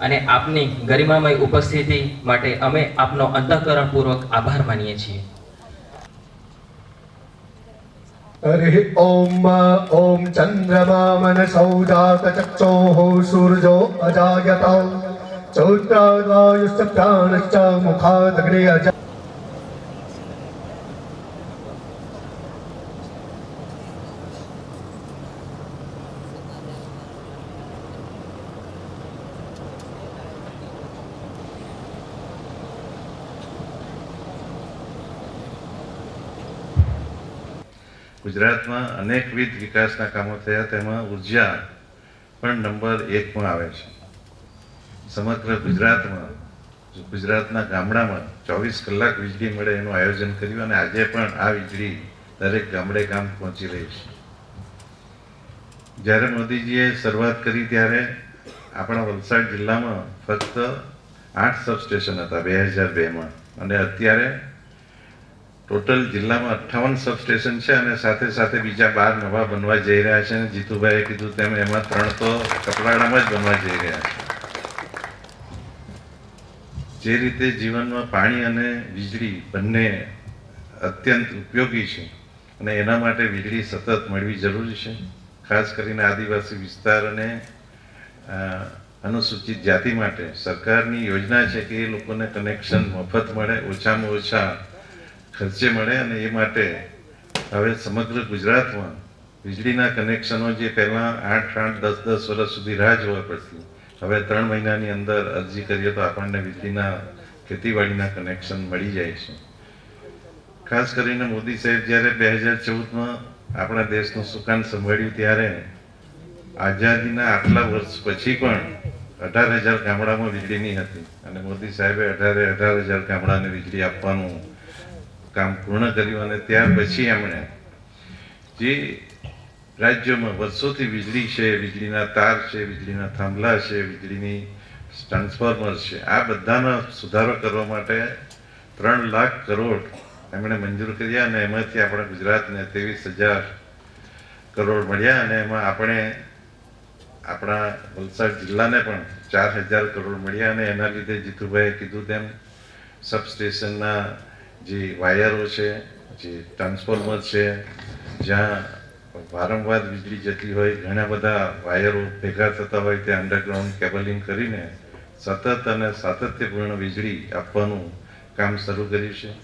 અને આપની ગરિમામય ઉપસ્થિતિ માટે અમે આપનો અંતઃકરણપૂર્વક આભાર માનીએ છીએ हरिः ॐ ॐ चन्द्रमा मनसौ जातचक्षोः सूर्यो अजायत चौत्रादायुश्च प्राणश्च मुखादग्ने अज ગુજરાતમાં અનેકવિધ વિકાસના કામો થયા, તેમાં ઊર્જા પણ નંબર એકમાં આવે છે. સમગ્ર ગુજરાતમાં, ગુજરાતના ગામડામાં ચોવીસ કલાક વીજળી મળે એનું આયોજન કર્યું અને આજે પણ આ વીજળી દરેક ગામડે ગામ પહોંચી રહી છે. જ્યારે મોદીજીએ શરૂઆત કરી ત્યારે આપણા વલસાડ જિલ્લામાં ફક્ત આઠ સબસ્ટેશન હતા બે હજાર બેમાં. અને અત્યારે ટોટલ જિલ્લામાં અઠ્ઠાવન સબસ્ટેશન છે અને સાથે સાથે બીજા બાર નવા બનવા જઈ રહ્યા છે અને જીતુભાઈએ કીધું તેમ એમાં ત્રણ તો કપરાડામાં જ બનવા જઈ રહ્યા છે. જે રીતે જીવનમાં પાણી અને વીજળી બંને અત્યંત ઉપયોગી છે અને એના માટે વીજળી સતત મળવી જરૂરી છે. ખાસ કરીને આદિવાસી વિસ્તાર અને અનુસૂચિત જાતિ માટે સરકારની યોજના છે કે એ લોકોને કનેક્શન મફત મળે, ઓછામાં ઓછા ખર્ચે મળે અને એ માટે હવે સમગ્ર ગુજરાતમાં વીજળીના કનેક્શનો જે પહેલાં આઠ આઠ, દસ દસ વર્ષ સુધી રાહ જોવા પડતી, હવે ત્રણ મહિનાની અંદર અરજી કરીએ તો આપણને વીજળીના ખેતીવાડીના કનેક્શન મળી જાય છે. ખાસ કરીને મોદી સાહેબ જ્યારે બે હજાર ચૌદમાં આપણા દેશનું સુકાન સંભાળ્યું ત્યારે આઝાદીના આટલા વર્ષ પછી પણ અઢાર હજાર ગામડામાં વીજળીની હતી અને મોદી સાહેબે અઢારે અઢાર હજાર ગામડાને વીજળી આપવાનું કામ પૂર્ણ કર્યું અને ત્યાર પછી એમણે જે રાજ્યોમાં વર્ષોથી વીજળી છે વીજળીના તાર છે વીજળીના થાંભલા છે વીજળીની ટ્રાન્સફોર્મર છે આ બધાનો સુધારો કરવા માટે ત્રણ લાખ કરોડ એમણે મંજૂર કર્યા અને એમાંથી આપણા ગુજરાતને ત્રેવીસ હજાર કરોડ મળ્યા અને એમાં આપણે આપણા વલસાડ જિલ્લાને પણ ચાર હજાર કરોડ મળ્યા અને એના લીધે જીતુભાઈએ કીધું તેમ સબસ્ટેશનના જે વાયરો છે, જે ટ્રાન્સફોર્મર છે, જ્યાં વારંવાર વીજળી જતી હોય, ઘણા બધા વાયરો ભેગા થતા હોય ત્યાં અંડરગ્રાઉન્ડ કેબલિંગ કરીને સતત અને સાતત્યપૂર્ણ વીજળી આપવાનું કામ શરૂ કર્યું છે.